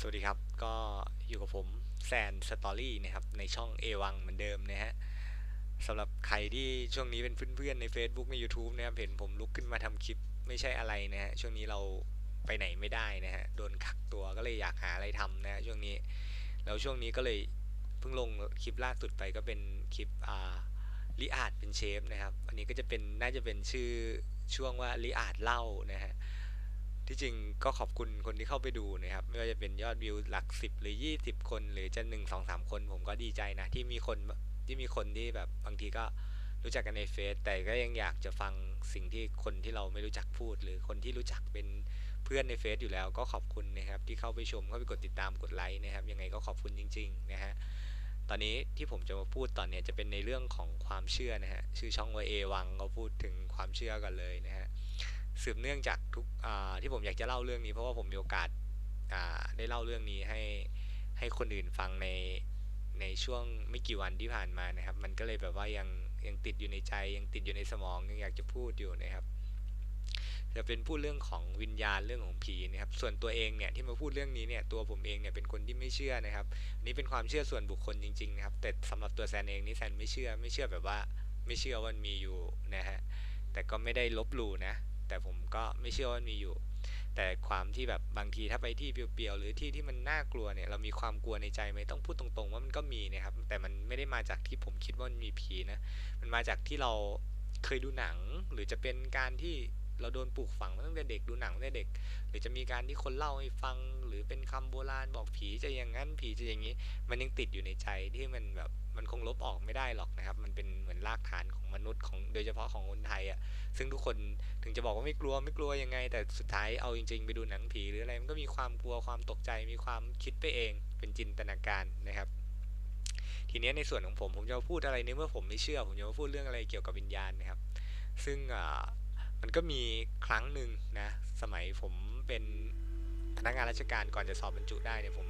สวัสดีครับ ก็อยู่กับผมแซนสตอรี่นะครับ ในช่องเอวังเหมือนเดิมนะฮะสำหรับใครที่ช่วงนี้เป็นเพื่อนๆใน Facebook ใน YouTube นะครับ เห็นผมลุกขึ้นมาทำคลิปไม่ใช่อะไรนะฮะ ช่วงนี้เราไปไหนไม่ได้นะฮะ โดนขักตัวก็เลยอยากหาอะไรทำนะฮะช่วงนี้ แล้วช่วงนี้ก็เลยเพิ่งลงคลิปล่าสุดไปก็เป็นคลิปอ่าลิอาดเป็นเชฟนะครับ อันนี้ก็จะเป็นน่าจะเป็นชื่อช่วงว่าลิอาดเล่านะฮะ ที่จริงก็ขอบคุณคนที่เข้าไปดูนะครับ ไม่ว่าจะเป็นยอดวิวหลักสิบหรือยี่สิบคน หรือจะหนึ่งสองสามคน ผมก็ดีใจนะ ที่มีคนที่มีคนที่แบบบางทีก็รู้จักกันในเฟซแต่ก็ยังอยากจะฟังสิ่งที่คนที่เราไม่รู้จักพูด หรือคนที่รู้จักเป็นเพื่อนในเฟซอยู่แล้ว ก็ขอบคุณนะครับ ที่เข้าไปชมเข้าไปกดติดตามกดไลค์นะครับ ยังไงก็ขอบคุณจริง ๆ นะฮะตอนนี้ที่ผมจะมาพูดตอนนี้จะเป็นในเรื่องของความเชื่อนะฮะชื่อช่องว่าเอวังก็พูดถึงความเชื่อกันเลยนะฮะ สืบเนื่องจากทุกที่ผมอยากจะเล่าเรื่องนี้ เพราะว่าผมมีโอกาสได้เล่าเรื่องนี้ให้ให้คนอื่นฟังในในช่วงไม่กี่วันที่ผ่านมานะครับ มันก็เลยแบบว่ายังยังติดอยู่ในใจ ยังติดอยู่ในสมองยังอยากจะพูดอยู่นะครับ จะเป็นพูดเรื่องของวิญญาณเรื่องของผีนะครับ ส่วนตัวเองเนี่ยที่มาพูดเรื่องนี้เนี่ยตัวผมเองเนี่ยเป็นคนที่ไม่เชื่อนะครับนนี้เป็นความเชื่อส่วนบุคคลจริงๆนะครับ แต่สำหรับตัวแซนเองนี่แซนไม่เชื่อไม่เชื่อแบบว่า ไม่เชื่อว่ามันมีอยู่นะฮะแต่ก็ไม่ได้ลบหลู่นะ แต่ผมก็ไม่เชื่อว่ามีอยู่ แต่ความที่แบบบางทีถ้าไปที่เปลี่ยวๆหรือที่ที่มันน่ากลัวเนี่ยเรามีความกลัวในใจไหมต้องพูดตรงๆ ว่ามันก็มีนะครับ แต่มันไม่ได้มาจากที่ผมคิดว่ามันมีผีนะ มันมาจากที่เราเคยดูหนังหรือจะเป็นการที่ เราโดนปลูกฝังมาตั้งแต่เด็กดูหนังตั้งแต่เด็ก หรือจะมีการที่คนเล่าให้ฟัง หรือเป็นคำโบราณบอกผีจะอย่างนั้นผีจะอย่างนี้ มันยังติดอยู่ในใจที่มันแบบมันคงลบออกไม่ได้หรอกนะครับ มันเป็นเหมือนรากฐานของมนุษย์ของโดยเฉพาะของคนไทยอะ่ะ ซึ่งทุกคนถึงจะบอกว่าไม่กลัวไม่กลัวยังไง แต่สุดท้ายเอาจริง ๆ ไปดูหนังผีหรืออะไรมันก็มีความกลัวความตกใจมีความคิดไปเอง เป็นจินตนาการนะครับทีนี้ในส่วนของผมผมจะพูดอะไรในเมื่อผมไม่เชื่อ ผมจะมาพูดเรื่องอะไรเกี่ยวกับวิญญาณนะครับ ซึ่ง มันก็มีครั้งหนึ่งนะสมัยผมเป็นพนักงานราชการก่อนจะสอบบรรจุได้เนี่ยผม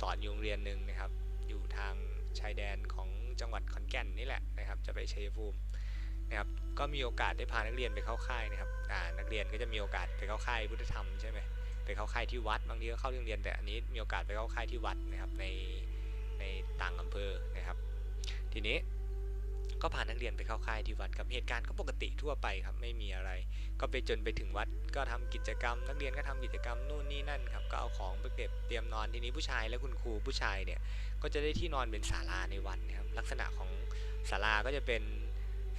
สอนอยู่โรงเรียนหนึ่งนะครับ อยู่ทางชายแดนของจังหวัดขอนแก่นนี่แหละนะครับ จะไปชัยภูมินะครับก็มีโอกาสได้พานักเรียนไปเข้าค่ายนะครับอ่านักเรียนก็จะมีโอกาสไปเข้าค่ายพุทธธรรมใช่ไหมไปเข้าค่ายที่วัดบางทีก็เข้าโรงเรียนแต่อันนี้มีโอกาสไปเข้าค่ายที่วัดนะครับในในต่างอำเภอนะครับ ทีนี้ ก็พานักเรียนไปเข้าค่ายที่วัดกับเหตุการณ์ก็ปกติทั่วไปครับไม่มีอะไร ก็ไปจนไปถึงวัดก็ทำกิจกรรม นักเรียนก็ทำกิจกรรมนู่นนี่นั่นครับก็เอาของไปเก็บเตรียมนอนทีนี้ผู้ชายและคุณครูผู้ชายเนี่ยก็จะได้ที่นอนเป็นศาลาในวัดนะครับลักษณะของศาลาก็จะเป็น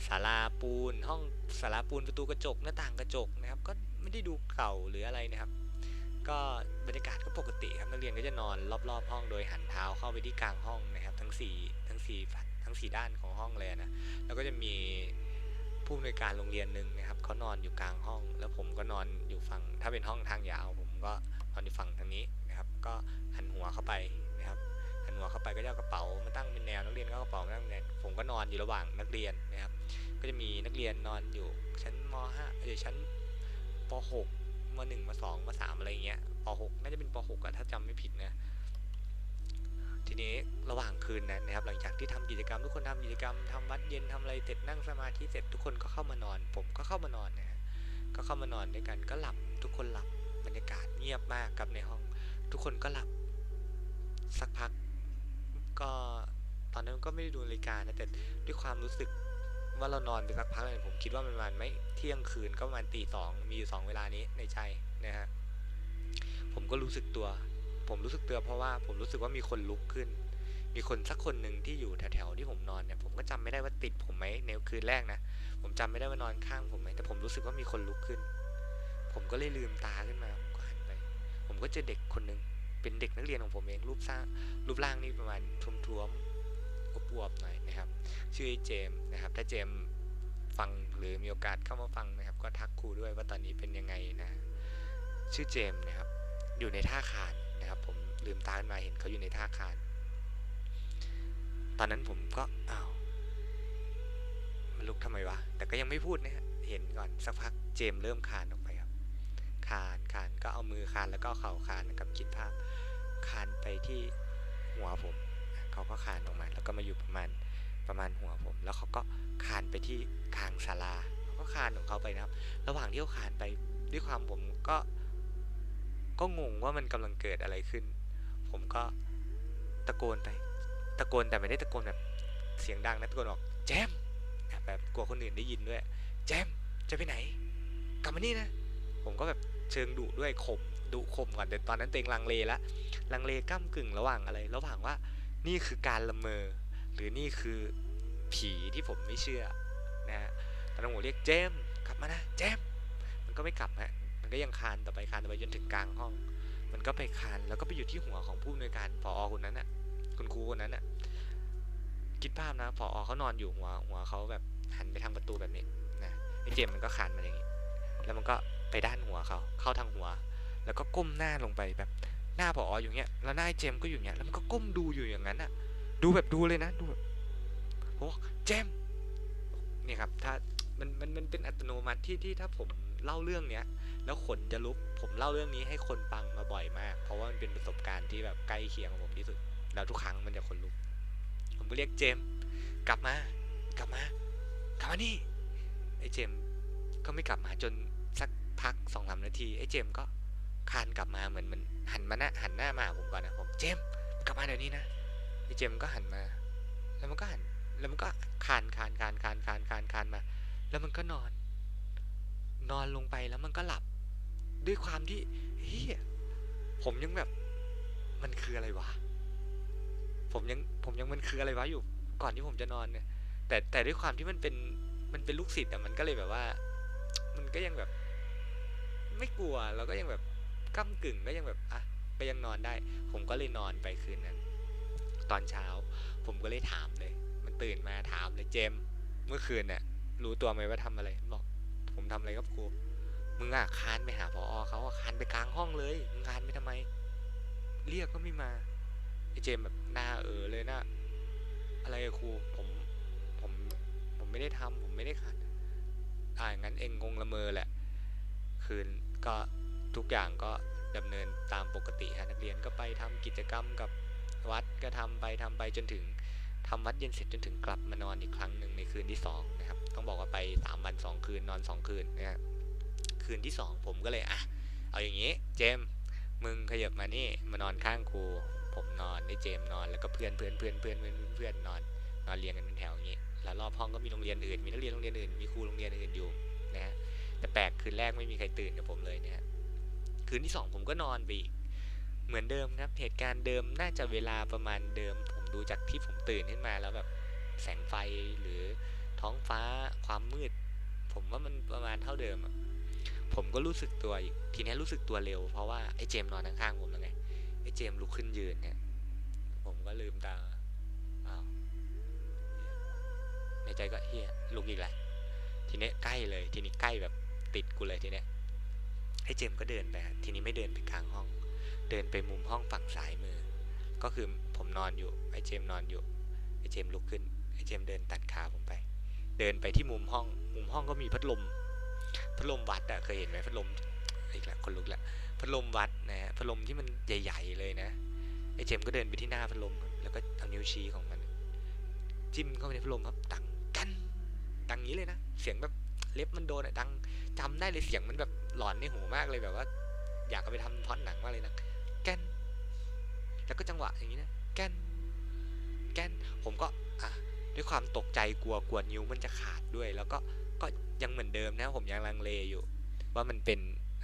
ศาลาปูน ห้องศาลาปูนประตูกระจกหน้าต่างกระจกนะครับ ก็ไม่ได้ดูเก่าหรืออะไรนะครับ ก็บรรยากาศก็ปกติครับนักเรียนก็จะนอนรอบๆ ห้องโดยหันเท้าเข้าไปที่กลางห้องนะครับ ทั้ง4ทั้ง4ฝั่ง ทั้ง 4 ด้านของห้องเลยนะแล้วก็จะมีผู้อำนวยการโรงเรียนหนึ่งนะครับเขานอนอยู่กลางห้อง แล้วผมก็นอนอยู่ฝั่ง ถ้าเป็นห้องทางยาว ผมก็นอนอยู่ฝั่งทางนี้นะครับ ก็หันหัวเข้าไปนะครับหันหัวเข้าไปก็จะกระเป๋ามาตั้งเป็นแนวนักเรียนก็กระเป๋ามาตั้งแนวผมก็นอนอยู่ระหว่างนักเรียนนะครับ ก็จะมีนักเรียนนอนอยู่ชั้นม .5 เออชั้นป .6 ม .1 ม .2 ม .3 อะไรเงี้ยป .6 น่าจะเป็นป .6 อะถ้าจำไม่ผิดนะ ทีนี้ระหว่างคืนนั้นะครับหลังจากที่ทำกิจกรรม ทุกคนทำกิจกรรมทำวัดเย็นทำอะไรเสร็จนั่งสมาธิเสร็จทุกคนก็เข้ามานอน ผมก็เข้ามานอนนะฮะก็เข้ามานอนด้วยกันก็หลับทุกคนหลับบรรยากาศเงียบมากกับในห้อง ทุกคนก็หลับ สักพัก ก็ตอนนั้นก็ไม่ได้ดูนาฬิกานะแต่ด้วยความรู้สึกว่าเรานอนไปสักพักเลยผมคิดว่าประมาณไม่เที่ยงคืนก็ประมาณตีสองมีอยู่สองเวลานี้ในใจนะฮะผมก็รู้สึกตัว ผมรู้สึกเตือนเพราะว่าผมรู้สึกว่ามีคนลุกขึ้น มีคนสักคนหนึ่งที่อยู่แถวๆที่ผมนอนเนี่ยผมก็จำไม่ได้ว่าติดผมไหมในคืนแรกนะ ผมจำไม่ได้ว่านอนข้างผมไหมแต่ผมรู้สึกว่ามีคนลุกขึ้น ผมก็เลยลืมตาขึ้นมาผมก็หันไป ผมก็เจอเด็กคนหนึ่งเป็นเด็กนักเรียนของผมเองรูปสร้างรูปร่างนี่ประมาณท้วมๆอวบๆหน่อยนะครับ ชื่อเจมนะครับ ถ้าเจมฟังหรือมีโอกาสเข้ามาฟังนะครับ ก็ทักครูด้วยว่าตอนนี้เป็นยังไงนะ ชื่อเจมนะครับ อยู่ในท่าคาน นะครับ ผมลืมตาขึ้นมาเห็นเขาอยู่ในท่าคานตอนนั้นผมก็อ้าวมันลุกทำไมวะ แต่ก็ยังไม่พูดนะฮะเห็นก่อนสักพักเจมเริ่มคานออกไปครับ คานคานก็เอามือคานแล้วก็เข่าคานกับคิดภาพคานไปที่หัวผม เขาก็คานออกมา แล้วก็มาอยู่ประมาณประมาณหัวผม แล้วเขาก็คานไปที่คางศาลาเขาก็คานของเขาไปนะครับ ระหว่างที่เขาคานไปด้วยความผมก็ ก็งงว่ามันกำลังเกิดอะไรขึ้น ผมก็ตะโกนไป ตะโกนแต่ไม่ได้ตะโกนแบบเสียงดังนะตะโกนบอกแจมแบบกลัวคนอื่นได้ยินด้วย แจมจะไปไหน กลับมานี่นะ ผมก็แบบเชิงดุด้วยข่มดุข่มก่อนแต่ตอนนั้นเต็งลังเลละลังเลก้ากึ่งระหว่างอะไร ระหว่างว่านี่คือการละเมอ หรือนี่คือผีที่ผมไม่เชื่อนะฮะตอนนั้นผมเรียกเจมกลับมานะเจมมันก็ไม่กลับฮะ มันก็ยังคานต่อไปคานต่อไปจนถึงกลางห้อง มันก็ไปคานแล้วก็ไปอยู่ที่หัวของผู้อำนวยการพอคนนั้นน่ะ คุณครูคนนั้นน่ะ คิดภาพนะพอเขานอนอยู่หัวหัวเขาแบบหันไปทางประตูแบบนี้นะไอ้เจมมันก็คานมาอย่างนี้ แล้วมันก็ไปด้านหัวเขาเข้าทางหัว แล้วก็ก้มหน้าลงไปแบบหน้าพออยู่เงี้ย แล้วหน้าไอ้เจมก็อยู่เงี้ย แล้วมันก็ก้มดูอยู่อย่างนั้นอะ ดูแบบดูเลยนะ ดูแบบโอ้เจมนี่ครับ ถ้ามันมันมันเป็นอัตโนมัติที่ที่ถ้าผม เล่าเรื่องเนี้ยแล้วขนจะลุกผมเล่าเรื่องนี้ให้คนฟังมาบ่อยมาก เพราะว่ามันเป็นประสบการณ์ที่แบบใกล้เคียงกับผมที่สุด แล้วทุกครั้งมันจะขนลุก ผมก็เรียกเจมส์กลับมา กลับมา กลับมานี่ ไอ้เจมส์ก็ไม่กลับมาจนสักพักสองสามนาที ไอ้เจมส์ก็คานกลับมาเหมือนมันหันมาหน้าหันหน้ามาหาผมก่อนนะผมเจมส์กลับมาเดี๋ยวนี้นะไอ้เจมส์ก็หันมา แล้วมันก็หัน แล้วมันก็คานคานคานคานคานคานคานมา แล้วมันก็นอน นอนลงไปแล้วมันก็หลับ ด้วยความที่เฮียผมยังแบบ มันคืออะไรวะ ผมยังผมยังมันคืออะไรวะอยู่ ก่อนที่ผมจะนอนเนี่ย แต่แต่ด้วยความที่มันเป็นมันเป็นลูกศิษย์อะมันก็เลยแบบว่า มันก็ยังแบบ ไม่กลัวแล้วก็ยังแบบก้ากึ่งก็ยังแบบอะก็ยังนอนได้ ผมก็เลยนอนไปคืนนั้น ตอนเช้า ผมก็เลยถามเลย มันตื่นมาถามเลยเจม เมื่อคืนเนี่ยรู้ตัวไหมว่าทำอะไรบอก ผมทำอะไรครับครู มึงอะคานไปหาพออเขาอะคานไปกลางห้องเลย มึงคานไปทำไม เรียกก็ไม่มา ไอเจมแบบหน้าเออเลยหน้าอะไรอะครู ผม ผม ผมไม่ได้ทำผมไม่ได้คานอ่างั้นเองงงละเมอแหละ คืนก็ทุกอย่างก็ดำเนินตามปกติฮะนักเรียนก็ไปทำกิจกรรมกับวัดก็ทำไปทำไปจนถึง ทำวัดเย็นเสร็จจนถึงกลับมานอนอีกครั้งหนึ่งในคืนที่สองนะครับต้องบอกว่าไปสามวันสองคืนนอนสองคืนนะฮะคืนที่สองผมก็เลยอะเอาอย่างนี้เจมมึงขยับมานี่มานอนข้างครูผมนอนไอ้เจมนอนแล้วก็เพื่อนเพื่อนเพื่อนเพื่อนเพื่อนเพื่อนนอนนอนเรียงกันเป็นแถวอย่างนี้ แล้วรอบห้องก็มีโรงเรียนอื่น มีนักเรียนโรงเรียนอื่นมีครูโรงเรียนอื่นอยู่นะฮะแต่แปลกคืนแรกไม่มีใครตื่นกับผมเลยนะฮะคืนที่สองผมก็นอนไปอีกเหมือนเดิมครับเหตุการณ์เดิมน่าจะเวลาประมาณเดิมผม ดูจากที่ผมตื่นขึ้นมาแล้วแบบแสงไฟหรือท้องฟ้าความมืด ผมว่ามันประมาณเท่าเดิมอะผมก็รู้สึกตัวอีกทีนี้รู้สึกตัวเร็ว เพราะว่าไอ้เจมนอนข้างๆผมแล้วไงไอ้เจมลุกขึ้นยืนเนี่ยผมก็ลืมตาอ้าวในใจก็เฮียลุกอีกแล้วทีนี้ใกล้เลย ทีนี้ใกล้แบบติดกูเลยทีเนี้ยไอ้เจมก็เดินไปทีนี้ไม่เดินไปกลางห้อง เดินไปมุมห้องฝั่งซ้ายมือ ก็คือผมนอนอยู่ไอเจมนอนอยู่ไอเจมลุกขึ้นไอเจมเดินตัดขาผมไป เดินไปที่มุมห้องมุมห้องก็มีพัดลมพัดลมวัดอะเคยเห็นไหมพัดลมอีกแล้วคนลุกละพัดลมวัดนะฮะพัดลมที่มันใหญ่ๆเลยนะไอเจมก็เดินไปที่หน้าพัดลมแล้วก็เอานิ้วชี้ของมัน จิ้มเข้าไปในพัดลมครับดังกันดังนี้เลยนะเสียงแบบเล็บมันโดนอะดังจำได้เลยเสียงมันแบบหลอนในหูมากเลยแบบว่า อยากไปทำพล็อดหนังมากเลยนะแกน แล้วก็จังหวะอย่างนี้นะแกนแกนผมก็อะด้วยความตกใจกลัวกลัวนิ้วมันจะขาดด้วย แล้วก็ก็ยังเหมือนเดิมนะ ผมยังลังเลอยู่ ว่ามันเป็น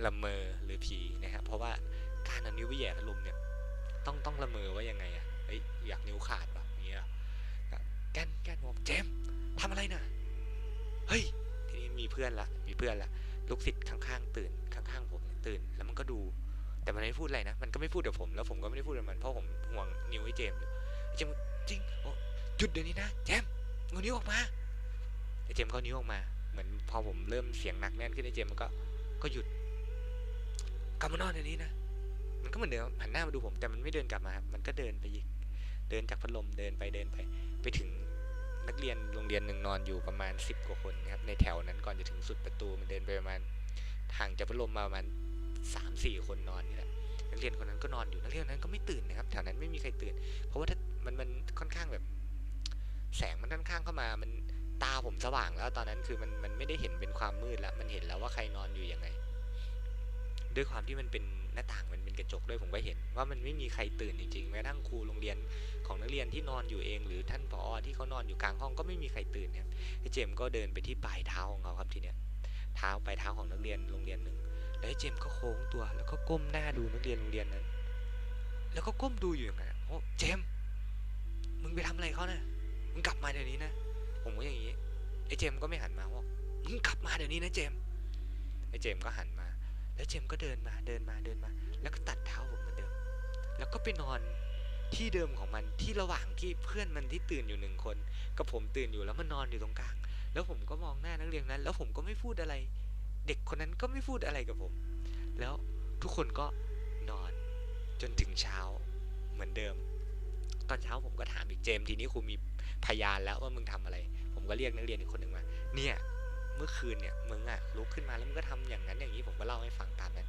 ละเมอหรือผีนะครับเพราะว่าการเอานิ้วไปแย่พัดลมเนี่ย ต้องต้องละเมอว่ายังไงอะเฮ้ยอยากนิ้วขาดแบบนี้ยแกนแกนบอกเจมส์ทำอะไรน่ะเฮ้ยทีนี้มีเพื่อนละมีเพื่อนละลูกศิษย์ข้างๆตื่นข้างๆผมตื่น แล้วมันก็ดู แต่มันไม่พูดอะไรนะ มันก็ไม่พูดกับผม แล้วผมก็ไม่ได้พูดกับมัน เพราะผมห่วงนิ้วไอ้เจมอยู่เจมจริงโอ้หยุดเดี๋ยวนี้นะ เจมส์เอานิ้วออกมาไอ้เจมก็นิ้วออกมา เหมือนพอผมเริ่มเสียงหนักแน่นขึ้นไอ้เจมมันก็ ก็หยุด กลับมานอนเดี๋ยวนี้นะ มันก็เหมือนเดิมหันหน้ามาดูผม แต่มันไม่เดินกลับมาครับมันก็เดินไปอีก เดินจากพัดลม เดินไป เดินไป ไปถึงนักเรียนโรงเรียนหนึ่งนอนอยู่ประมาณ10กว่าคนครับ ในแถวนั้นก่อนจะถึงสุดประตู มันเดินไปประมาณห่างจากพัดลมมาประมาณ สามสี่คนนอนนี่แหละนักเรียนคนนั้นก็นอนอยู่นักเรียนคนนั้นก็ไม่ตื่นนะครับแถวนั้นไม่มีใครตื่น เพราะว่าถ้ามันมันค่อนข้างแบบ แสงมันค่อนข้างเข้ามามันตาผมสว่างแล้วตอนนั้นคือมันมันไม่ได้เห็นเป็นความมืดแล้วมันเห็นแล้วว่าใครนอนอยู่ยังไง ด้วยความที่มันเป็นหน้าต่างมันเป็นกระจกด้วยผมก็เห็น ว่ามันไม่มีใครตื่นจริงๆแม้กระทั่งครูโรงเรียนของนักเรียนที่นอนอยู่เอง หรือท่านผอที่เขานอนอยู่กลางห้องก็ไม่มีใครตื่นครับเจมก็เดินไปที่ปลายเท้าของเขาครับทีเนี้ยเท้าปลายเท้าของนักเรียนโรงเรียนหนึ่ง แล้วเจมก็โค้งตัวแล้วก็ก้มหน้าดูนักเรียนโรงเรียนนั้น แล้วก็ก้มดูอยู่อย่างนั้นโอ้เจม มึงไปทำอะไรเขานะมึงกลับมาเดี๋ยวนี้นะ ผมก็อย่างนี้ ไอ้เจมก็ไม่หันมาว่ามึงกลับมาเดี๋ยวนี้นะเจม ไอ้เจมก็หันมา แล้วเจมก็เดินมาเดินมาเดินมา แล้วก็ตัดเท้าผมเหมือนเดิม แล้วก็ไปนอนที่เดิมของมันที่ระหว่างที่เพื่อนมันที่ตื่นอยู่หนึ่งคน กับผมตื่นอยู่แล้วมันนอนอยู่ตรงกลาง แล้วผมก็มองหน้านักเรียนนั้น แล้วผมก็ไม่พูดอะไร เด็กคนนั้นก็ไม่พูดอะไรกับผม แล้วทุกคนก็นอนจนถึงเช้าเหมือนเดิม ตอนเช้าผมก็ถามอีกเจมทีนี้ครูมีพยานแล้วว่ามึงทำอะไร ผมก็เรียกนักเรียนอีกคนหนึ่งมา เนี่ยเมื่อคืนเนี่ยมึงอะลุกขึ้นมาแล้วมึงก็ทำอย่างนั้นอย่างนี้ผมก็เล่าให้ฟังตามนั้น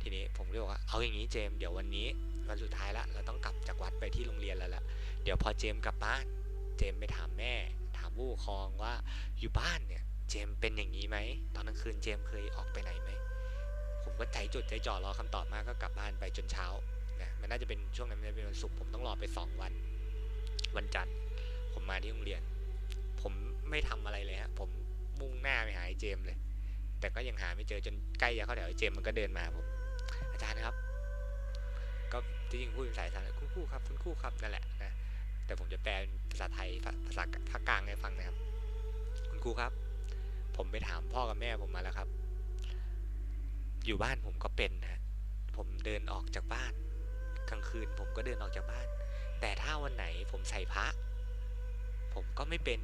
ทีนี้ผมก็บอกว่าเอาอย่างนี้เจมเดี๋ยววันนี้วันสุดท้ายละเราต้องกลับจากวัดไปที่โรงเรียนแล้วละเดี๋ยวพอเจมกลับบ้าน เจมไปถามแม่ ถามผู้ปกครองว่าอยู่บ้านเนี่ย เจมเป็นอย่างนี้ไหมตอนกลางคืนเจมเคยออกไปไหนไหมผมก็ใจจดใจจ่อรอคำตอบมากก็กลับบ้านไปจนเช้านะมันน่าจะเป็นช่วงนั้นมันจะเป็นวันศุกร์ผมต้องรอไปสองวัน วันจันทร์ผมมาที่โรงเรียน ผมไม่ทำอะไรเลยฮะผมมุ่งหน้าไปหาไอ้เจมเลย แต่ก็ยังหาไม่เจอจนใกล้จะเข้าแถวไอ้เจมมันก็เดินมาผมอาจารย์ครับ ก็ที่จริงพูดเป็นสายภาษาคุณครูครับคุณครูครับนั่นแหละนะแต่ผมจะแปลเป็นภาษาไทยภาภาษาภาคกลางให้ฟังนะครับ คุณครูครับ ผมไปถามพ่อกับแม่ผมมาแล้วครับ อยู่บ้านผมก็เป็นนะผมเดินออกจากบ้านกลางคืนผมก็เดินออกจากบ้าน แต่ถ้าวันไหนผมใส่พระ ผมก็ไม่เป็น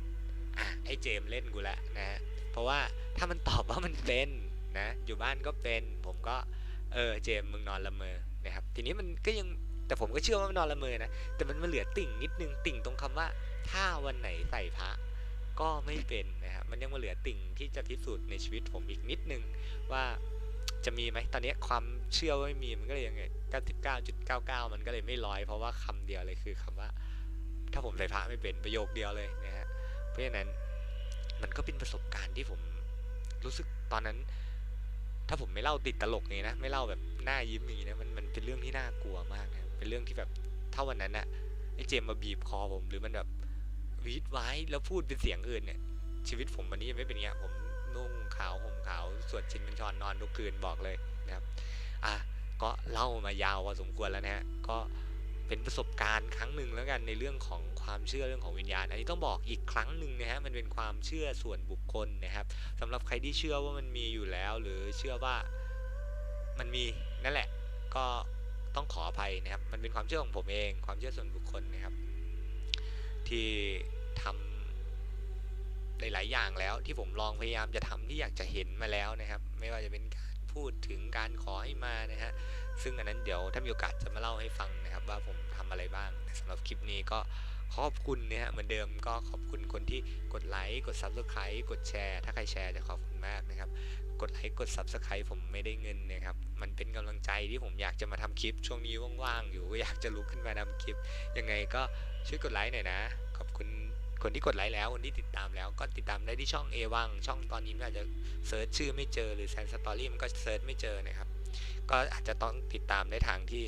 อะไอ้เจมเล่นกูละนะฮะเพราะว่าถ้ามันตอบว่ามันเป็นนะอยู่บ้านก็เป็น ผมก็เออเจมมึงนอนละเมอนะครับ ทีนี้มันก็ยังแต่ผมก็เชื่อว่ามันนอนละเมอนะแต่มันมาเหลือติ่งนิดนึงติ่งตรงคำว่า ถ้าวันไหนใส่พระ ก็ไม่เป็นนะครับมันยังมาเหลือติ่งที่จะพิสูจน์ในชีวิตผมอีกนิดนึงว่าจะมีไหมตอนนี้ความเชื่อไม่มีมันก็เลยยังไง99.99 มันก็เลยไม่ร้อยเพราะว่าคำเดียวเลยคือคำว่า ถ้าผมใส่พระไม่เป็นประโยคเดียวเลยนะฮะเพราะฉะนั้นมันก็เป็นประสบการณ์ที่ผมรู้สึกตอนนั้น ถ้าผมไม่เล่าติดตลกนี้นะไม่เล่าแบบหน้ายิ้มนี้นะมันมันเป็นเรื่องที่น่ากลัวมากนะเป็นเรื่องที่แบบถ้าวันนั้นอะไอ้เจมมาบีบคอผมหรือมันแบบ วีดไว้แล้วพูดเป็นเสียงอื่นเนี่ย ชีวิตผมวันนี้ยังไม่เป็นอย่างเงี้ย ผมนุ่งขาวห่มขาวสวดชินบัญชรนอนทุกคืนบอกเลยนะครับ อะก็เล่ามายาวพอสมควรแล้วนะฮะก็เป็นประสบการณ์ครั้งหนึ่งแล้วกันในเรื่องของความเชื่อเรื่องของวิญญาณ อันนี้ต้องบอกอีกครั้งหนึ่งนะฮะมันเป็นความเชื่อส่วนบุคคลนะครับสำหรับใครที่เชื่อว่ามันมีอยู่แล้ว หรือเชื่อว่ามันมีนั่นแหละ ก็ต้องขออภัยนะครับ มันเป็นความเชื่อของผมเอง ความเชื่อส่วนบุคคลนะครับ ที่ทำหลาย ๆ อย่างแล้วที่ผมลองพยายามจะทำที่อยากจะเห็นมาแล้วนะครับ ไม่ว่าจะเป็นการพูดถึงการขอให้มานะฮะซึ่งอันนั้นเดี๋ยวถ้ามีโอกาสจะมาเล่าให้ฟังนะครับ ว่าผมทำอะไรบ้างสำหรับคลิปนี้ก็ขอบคุณนะฮะเหมือนเดิมก็ขอบคุณคนที่กดไลค์กด Subscribe กดแชร์ ถ้าใครแชร์จะขอบคุณมากนะครับ กดไลค์กด Subscribe ผมไม่ได้เงินนะครับ มันเป็นกำลังใจที่ผมอยากจะมาทำคลิป ช่วงนี้ว่างๆอยู่อยากจะลุกขึ้นมาทำคลิป ยังไงก็ช่วยกดไลค์หน่อยนะ ขอบคุณคนที่กดไลค์แล้วคนที่ติดตามแล้วก็ติดตามได้ที่ช่องเอวังช่องตอนนี้มันอาจจะเซิร์ชชื่อไม่เจอหรือแซนสตอรี่มันก็เซิร์ชไม่เจอนะครับ ก็อาจจะต้องติดตามได้ทางที่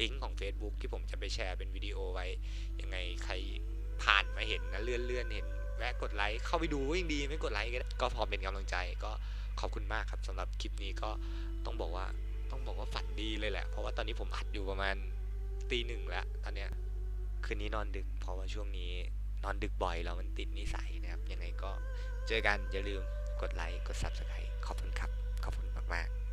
ลิงก์ของ Facebook ที่ผมจะไปแชร์เป็นวิดีโอไว้ ยังไงใครผ่านมาเห็นนะเลื่อนเลื่อนเห็นแวะกดไลค์เข้าไปดูก็ยังดีไม่กดไลค์ก็พอเป็นกำลังใจก็ ขอบคุณมากครับสำหรับคลิปนี้ก็ต้องบอกว่าต้องบอกว่าฝันดีเลยแหละ เพราะว่าตอนนี้ผมอัดอยู่ประมาณตีหนึ่งแล้ว ตอนเนี้ยคืนนี้นอนดึก เพราะว่าช่วงนี้นอนดึกบ่อยแล้วมันติดนิสัยนะครับ ยังไงก็เจอกันอย่าลืมกดไลค์กดซับสไครต์ขอบคุณครับ ขอบคุณมากๆ